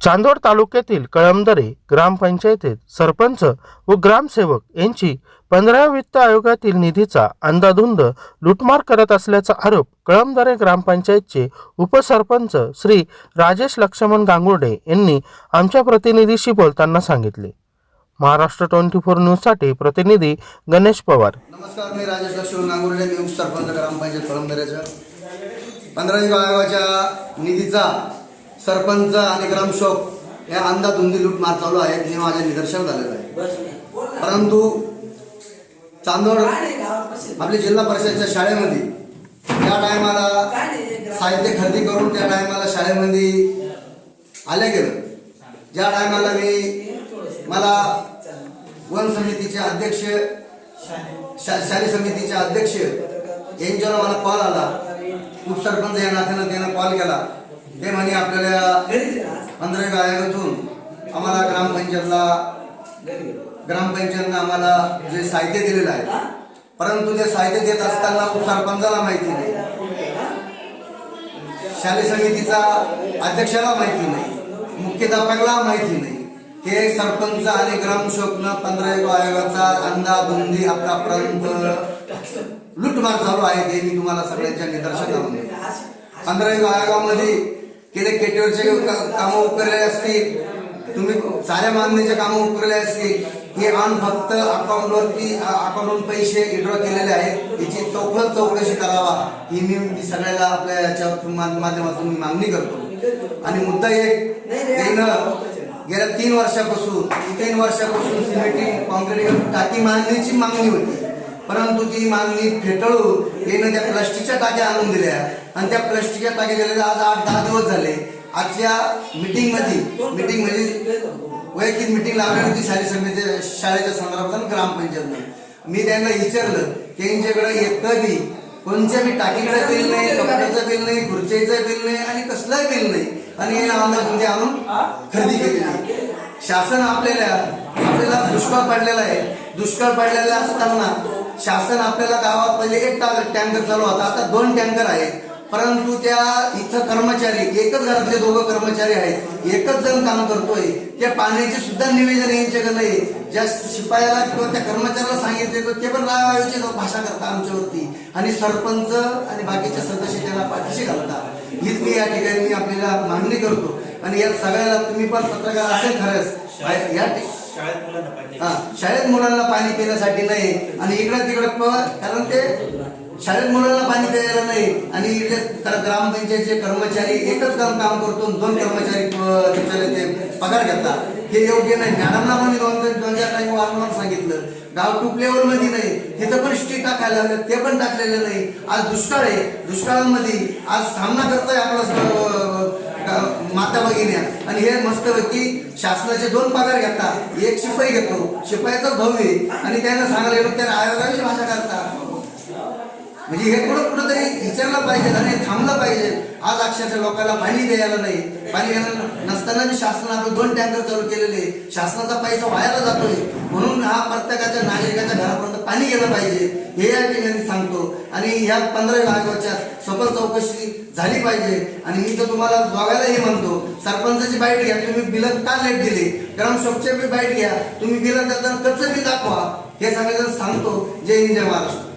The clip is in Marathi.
चांदोड तालुक्यातील कळमदरे ग्रामपंचायतीत सरपंच व ग्रामसेवक यांची पंधराव्या वित्त आयोगातील निधीचा अंदाधुंद लुटमार करत असल्याचा आरोप कळमदरे ग्रामपंचायतचे उपसरपंच श्री राजेश लक्ष्मण गांगुर्डे यांनी आमच्या प्रतिनिधीशी बोलताना सांगितले. महाराष्ट्र ट्वेंटी फोर न्यूजसाठी प्रतिनिधी गणेश पवार. नमस्कार मी राजेश लक्ष्मण गांगुर्डे मी उपसरपंच ग्रामपंचायत कळमदऱ्याच्या पंधरावी आयोगाच्या निधीचा सरपंच आणि ग्रामशोक या अंदाधुंदी लूटमार चालू आहेत हे माझ्या निदर्शन झालेलं आहे. परंतु चांदोड आपल्या जिल्हा परिषदच्या शाळेमध्ये त्या टायमाला साहित्य खरेदी करून त्या टायमाला शाळेमध्ये आल्या गेलं. ज्या टायमाला मी मला वन समितीचे अध्यक्ष शालेय समितीचे अध्यक्ष यांच्यावर मला कॉल आला. उपसरपंच या नात्यानं त्यानं कॉल केला. ते म्हणे आपल्याला पंधरा आयोगातून आम्हाला ग्रामपंचायतला ग्रामपंचायतनं आम्हाला जे साहित्य दिलेलं आहे परंतु ते साहित्य देत असताना सरपंचाला माहिती नाही. शालेय समितीचा अध्यक्षाला माहिती नाही मुख्याध्यापकाला माहिती नाही. हे सरपंच आणि ग्रामसेवकनं पंधरा आयोगाचा अंदाधुंदी आतापर्यंत लुटमार चालू आहे ते मी तुम्हाला सगळ्यांच्या निदर्शनामध्ये पंधरा आयोगामध्ये केले केटीवरचे कामं उकरले असतील. तुम्ही साऱ्या मागणीचे कामं उकरले असतील. हे आण फक्त अकाउंटवरती अकाउंटवरून पैसे विड्रॉ केलेले आहेत. याची चौकल चौकशी करावा. ही मी मी सगळ्याला आपल्या याच्या मा- माध्यमातून मी मागणी करतो. आणि मुद्दा एक गेल्या तीन वर्षापासून तीन वर्षापासून सिमेंटिंग कॉन्क्रीट टाकी मागणीची मागणी होती. परंतु ती मागणी फेटाळून येणं त्या प्लास्टिकच्या टाक्या आणून दिल्या. आणि त्या प्लास्टिकच्या टाक्या गेलेल्या आज आठ दहा दिवस झाले. आजच्या मीटिंगमध्ये मीटिंग म्हणजे वैयक्तिक मीटिंग लावली होती शालेय समिती शाळेच्या संदर्भात आणि ग्रामपंचायत मी त्यांना विचारलं त्यांच्याकडे एक बी कोणच्या बी टाकीकडे बिल नाही कपड्याचं बिल नाही खुर्चीचं बिल नाही आणि कसलंही बिल नाही. आणि हे आम्हाला म्हणजे आणून खरेदी केलेली शासन आपल्याला आपल्याला दुष्काळ पडलेला आहे. दुष्काळ पडलेला असताना शासन आपल्याला गावात पहिले एक टँकर चालू होता. आता दोन टँकर आहेत. परंतु त्या इथं कर्मचारी एकच घरातले दोघं कर्मचारी आहेत. एकच जण काम करतोय. त्या पाण्याचे सुद्धा निवेदन यांच्याकडे नाही ज्या शिपायाला किंवा त्या कर्मचाऱ्याला सांगितले तर ते पण रावायचे भाषा करता आमच्यावरती. आणि सरपंच आणि बाकीच्या सदस्य त्यांना पाठीशी घालतात. हीच मी या ठिकाणी मी आपल्याला मागणी करतो. आणि या सगळ्याला तुम्ही पण पत्रकार असेल खरंच. या हा शाळेत मुलांना पाणी पिण्यासाठी नाही. आणि इकडे तिकडे कारण ते शाळेत मुलांना पाणी प्यायला नाही. आणि इकडे तर ग्रामपंचायतचे कर्मचारी एकच काम काम करतो दोन कर्मचारी ते पगार घेतात. हे योग्य नाही. मॅडमला पण दोन दोन चार टाइम वारंवार सांगितलं. गाव टूप लेवलमध्ये नाही. तिथं पण स्ट्रीट टाकायला लावले ते पण टाकलेले नाही. आज दुष्काळ आहे. दुष्काळामध्ये आज सामना करताय आपला माता भगिन्या. आणि हे मस्तपैकी शासनाचे दोन पगार घेतात. एक शिपाई घेतो. शिपाईचा भाऊ आहे. आणि त्यांना सांगायला गेलो त्याने आयोगाची भाषा करतात. म्हणजे हे कुठं कुठं तरी विचारलं पाहिजे आणि थांबलं पाहिजे. आज अक्षरशः लोकांना पाणी द्यायला नाही. पाणी द्यायला नसताना बी शासनानं आपलं दोन टँकर चालू केलेले शासनाचा पैसा व्हायला जातोय. म्हणून हा प्रत्येकाच्या नागरिकाच्या घरापर्यंत पाणी गेलं पाहिजे. हे या ठिकाणी सांगतो. आणि ह्या पंधरा आयोगाच्या सफल चौकशी झाली पाहिजे. आणि मी तर तुम्हाला बघायला हे म्हणतो सरपंचाची बाईट घ्या. तुम्ही बिलं का लेट दिले? ग्रामशोकचे बी बाईट घ्या. तुम्ही बिलं देताना कसं बिल दाखवा. हे सगळेजण सांगतो. जय हिंद जय महाराष्ट्र.